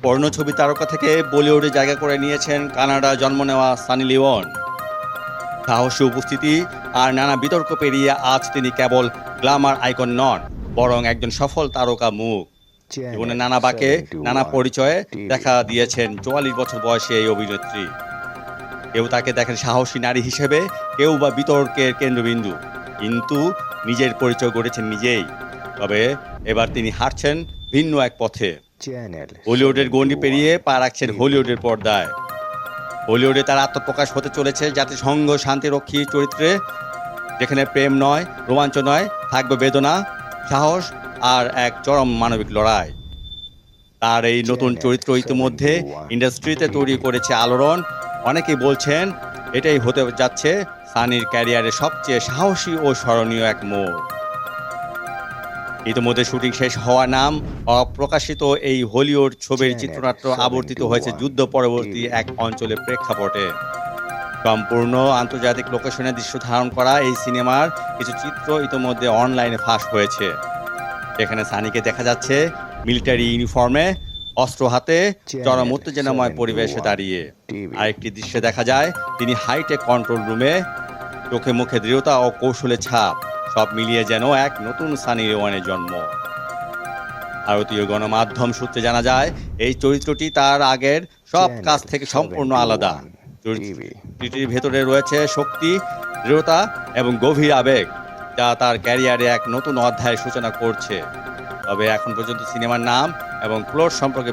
স্বর্ণ ছবি তারকা থেকে বলিউডে জায়গা করে নিয়েছেন কানাডা জন্ম নেওয়া সানি লিওন। সাহসী উপস্থিতি আর নানা বিতর্ক পেরিয়ে আজ তিনি কেবল গ্লামার আইকন নন বরং একজন সফল তারকা মুখ। জীবনে নানা বাকে নানা পরিচয়ে দেখা দিয়েছেন চুয়াল্লিশ বছর বয়সে এই অভিনেত্রী। কেউ তাকে দেখেন সাহসী নারী হিসেবে কেউ বা বিতর্কের কেন্দ্রবিন্দু। কিন্তু নিজের পরিচয় গড়েছেন নিজেই। তবে এবার তিনি হাঁটছেন ভিন্ন এক পথে। বলিউডের গণ্ডি পেরিয়ে পা রাখছেন হলিউডের পর্দায়। হলিউডে তার আত্মপ্রকাশ হতে চলেছে জাতিসংঘ শান্তিরক্ষী চরিত্রে যেখানে প্রেম নয় রোমাঞ্চ নয় থাকবে বেদনা সাহস আর এক চরম মানবিক লড়াই। তার এই নতুন চরিত্র ইতিমধ্যে ইন্ডাস্ট্রিতে তৈরি করেছে আলোড়ন। অনেকেই বলছেন এটাই হতে যাচ্ছে সানির ক্যারিয়ারে সবচেয়ে সাহসী ও স্মরণীয় এক মোড়। ইতিমধ্যে শুটিং শেষ হওয়া নাম অপ্রকাশিত এই হলিউড ছবির চিত্রনাট্য আবর্তিত হয়েছে যুদ্ধ পরবর্তী এক অঞ্চলের প্রেক্ষাপটে। সম্পূর্ণ আন্তর্জাতিক লোকেশনে দৃশ্য ধারণ করা এই সিনেমার কিছু চিত্র ইতিমধ্যে অনলাইনে ফাঁস হয়েছে। এখানে সানিকে দেখা যাচ্ছে মিলিটারি ইউনিফর্মে অস্ত্র হাতে চরম উত্তেজনাময় পরিবেশে দাঁড়িয়ে। আরেকটি দৃশ্যে দেখা যায় তিনি হাইটেক কন্ট্রোল রুমে চোখে মুখে দৃঢ়তা ও কৌশলের ছাপ। সব মিলিয়ে যেন এক নতুন সানি লিওয়ানের জন্ম। ভারতীয় গণমাধ্যম সূত্রে জানা যায় এই চরিত্রটি তার আগের সব কাজ থেকে সম্পূর্ণ আলাদা। চরিত্রটির ভেতরে রয়েছে শক্তি দৃঢ়তা এবং গভীর আবেগ যা তার ক্যারিয়ারে এক নতুন অধ্যায়ের সূচনা করছে। তবে এখন পর্যন্ত সিনেমার নাম এবং প্লট সম্পর্কে